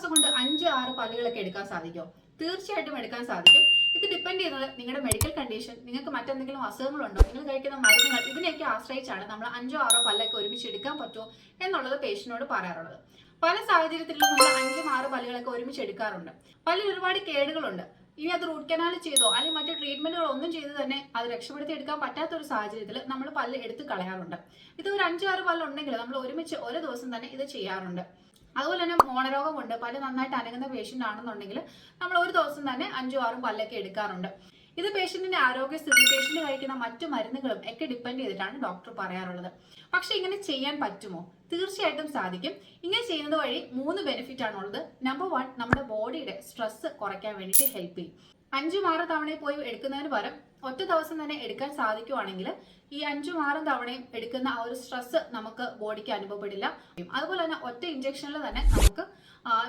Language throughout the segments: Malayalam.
ദിവസം കൊണ്ട് അഞ്ച് ആറ് പല്ലുകളൊക്കെ എടുക്കാൻ സാധിക്കും. തീർച്ചയായിട്ടും എടുക്കാൻ സാധിക്കും. ഇത് ഡിപ്പെൻഡ് ചെയ്യുന്നത് നിങ്ങളുടെ മെഡിക്കൽ കണ്ടീഷൻ നിങ്ങൾക്ക് മറ്റെന്തെങ്കിലും അസുഖങ്ങളുണ്ടോ? നിങ്ങൾ കഴിക്കുന്ന മരുന്നുകൾ ഇതിനെയൊക്കെ ആശ്രയിച്ചാണ് നമ്മൾ അഞ്ചോ ആറോ പല്ലൊക്കെ ഒരുമിച്ച് എടുക്കാൻ പറ്റുമോ എന്നുള്ളത് പേഷ്യനോട് പറയാറുള്ളത്. പല സാഹചര്യത്തിലും നമ്മൾ അഞ്ചും ആറ് പല്ലുകളൊക്കെ ഒരുമിച്ച് എടുക്കാറുണ്ട്. പല്ലിൽ ഒരുപാട് കേടുകളുണ്ട്. ഇനി അത് റൂട്ട് കനാൽ ചെയ്തോ അല്ലെങ്കിൽ മറ്റു ട്രീറ്റ്മെന്റുകൾ ഒന്നും ചെയ്ത് തന്നെ അത് രക്ഷപ്പെടുത്തി എടുക്കാൻ പറ്റാത്ത ഒരു സാഹചര്യത്തിൽ നമ്മൾ പല്ല് എടുത്ത് കളയാറുണ്ട്. ഇത് ഒരു അഞ്ചാറ് പല്ലുണ്ടെങ്കിൽ നമ്മൾ ഒരുമിച്ച് ഒരു ദിവസം തന്നെ ഇത് ചെയ്യാറുണ്ട്. അതുപോലെ തന്നെ മോണരോഗമുണ്ട്. പല്ല് നന്നായിട്ട് അനങ്ങുന്ന പേഷ്യന്റ് ആണെന്നുണ്ടെങ്കിൽ നമ്മൾ ഒരു ദിവസം തന്നെ അഞ്ചും ആറും പല്ലൊക്കെ എടുക്കാറുണ്ട്. ഇത് പേഷ്യന്റിന്റെ ആരോഗ്യസ്ഥിതി പേഷ്യന്റ് കഴിക്കുന്ന മറ്റു മരുന്നുകളും ഒക്കെ ഡിപ്പെൻഡ് ചെയ്തിട്ടാണ് ഡോക്ടർ പറയാറുള്ളത്. പക്ഷെ ഇങ്ങനെ ചെയ്യാൻ പറ്റുമോ? തീർച്ചയായിട്ടും സാധിക്കും. ഇങ്ങനെ ചെയ്യുന്നത് വഴി മൂന്ന് ബെനിഫിറ്റ് ആണുള്ളത്. നമ്പർ വൺ നമ്മുടെ ബോഡിയുടെ സ്ട്രെസ് കുറയ്ക്കാൻ വേണ്ടിയിട്ട് ഹെൽപ്പ് ചെയ്യും. അഞ്ചും ആറ് തവണയും പോയി എടുക്കുന്നതിന് പകരം ഒറ്റ ദിവസം തന്നെ എടുക്കാൻ സാധിക്കുവാണെങ്കിൽ ഈ അഞ്ചും ആറും തവണയും എടുക്കുന്ന ആ ഒരു സ്ട്രെസ് നമുക്ക് ബോഡിക്ക് അനുഭവപ്പെടില്ല. അതുപോലെ തന്നെ ഒറ്റ ഇഞ്ചക്ഷനിൽ തന്നെ നമുക്ക്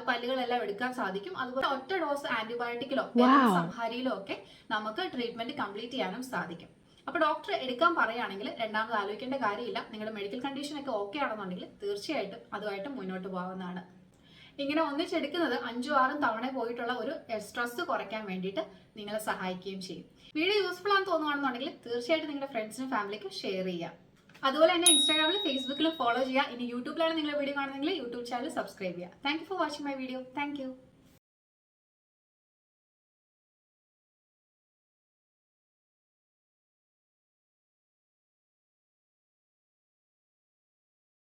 പല്ലുകളെല്ലാം എടുക്കാൻ സാധിക്കും. അതുപോലെ ഒറ്റ ഡോസ് ആന്റിബയോട്ടിക്കിലോ സംഹാരിയിലോ ഒക്കെ നമുക്ക് ട്രീറ്റ്മെന്റ് കംപ്ലീറ്റ് ചെയ്യാനും സാധിക്കും. അപ്പൊ ഡോക്ടർ എടുക്കാൻ പറയുകയാണെങ്കിൽ രണ്ടാമത് ആലോചിക്കേണ്ട കാര്യമില്ല. നിങ്ങളുടെ മെഡിക്കൽ കണ്ടീഷൻ ഒക്കെ ഓക്കെ ആണെന്നുണ്ടെങ്കിൽ തീർച്ചയായിട്ടും അതുമായിട്ട് മുന്നോട്ട് പോകാവുന്നതാണ്. ഇങ്ങനെ ഒന്നിച്ചെടുക്കുന്നത് അഞ്ചും ആറും തവണ പോയിട്ടുള്ള ഒരു സ്ട്രെസ് കുറയ്ക്കാൻ വേണ്ടിയിട്ട് നിങ്ങളെ സഹായിക്കുകയും ചെയ്യും. വീഡിയോ യൂസ്ഫുൾ ആണെന്ന് തോന്നുകയാണെന്നുണ്ടെങ്കിൽ തീർച്ചയായിട്ടും നിങ്ങളുടെ ഫ്രണ്ട്സിനും ഫാമിലിക്കും ഷെയർ ചെയ്യാം അതുപോലെ തന്നെ ഇൻസ്റ്റാഗ്രാമിലും ഫേസ്ബുക്കിലും ഫോളോ ചെയ്യുക. ഇനി യൂട്യൂബിലാണ് നിങ്ങൾ വീഡിയോ കാണുന്നതെങ്കിൽ യൂട്യൂബ് ചാനൽ സബ്സ്ക്രൈബ് ചെയ്യുക. Thank for watching my video thank